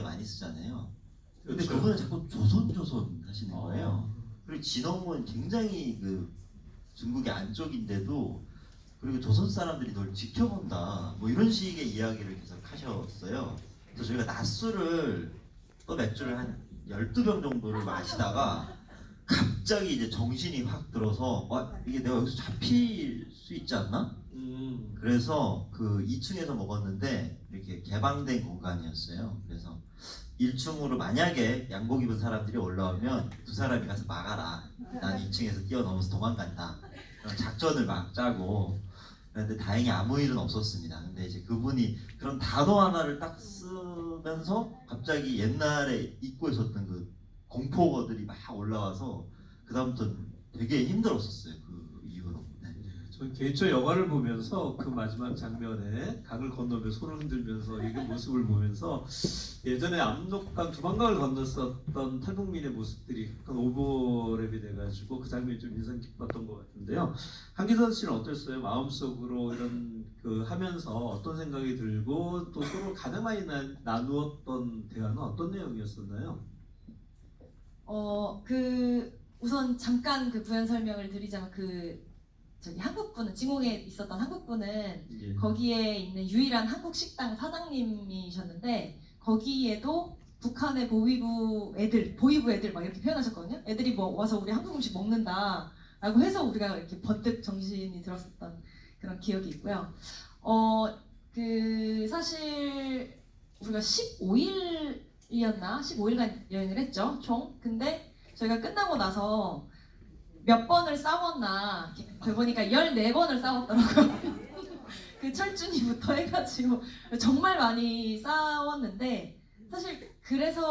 많이 쓰잖아요. 근데 그렇죠. 그분은 자꾸 조선 조선 하시는 어. 거예요. 그리고 진홍은 굉장히 그 중국의 안쪽인데도 그리고 조선 사람들이 널 지켜본다 뭐 이런 식의 이야기를 계속 하셨어요. 그래서 저희가 낮술을 또 맥주를 한 12병 정도를 마시다가 갑자기 이제 정신이 확 들어서 와 이게 내가 여기서 잡힐 수 있지 않나? 음. 그래서 그 2층에서 먹었는데 이렇게 개방된 공간이었어요. 그래서 1층으로 만약에 양복 입은 사람들이 올라오면 두 사람이 가서 막아라. 난 2층에서 뛰어넘어서 도망간다. 그런 작전을 막 짜고 그런데 다행히 아무 일은 없었습니다. 근데 이제 그분이 그런 단어 하나를 딱 쓰면서 갑자기 옛날에 잊고 있었던 그 공포어들이 막 올라와서 그 다음부터 되게 힘들었었어요. 그 이후로. 네. 저 개초 영화를 보면서 그 마지막 장면에 강을 건너며 손을 흔들면서 이 모습을 보면서 예전에 압록강 두만강을 건넜었던 탈북민의 모습들이 약간 오버랩이 돼가지고 그 장면이 좀 인상 깊었던 것 같은데요. 한기선 씨는 어땠어요? 마음속으로 이런 그 하면서 어떤 생각이 들고 또 서로 가장 많이 나, 나누었던 대화는 어떤 내용이었었나요? 어, 그 우선 잠깐 그 부연 설명을 드리자면 그 저기 한국분은 진공에 있었던 한국분은 예. 거기에 있는 유일한 한국 식당 사장님이셨는데 거기에도 북한의 보위부 애들, 보위부 애들 막 이렇게 표현하셨거든요. 애들이 뭐 와서 우리 한국 음식 먹는다라고 해서 우리가 이렇게 번뜩 정신이 들었었던 그런 기억이 있고요. 어, 그 사실 우리가 15일 이었나 15일간 여행을 했죠, 총. 근데 저희가 끝나고 나서 몇 번을 싸웠나 보니까 14번을 싸웠더라고요. 그 철준이부터 해가지고 정말 많이 싸웠는데 사실 그래서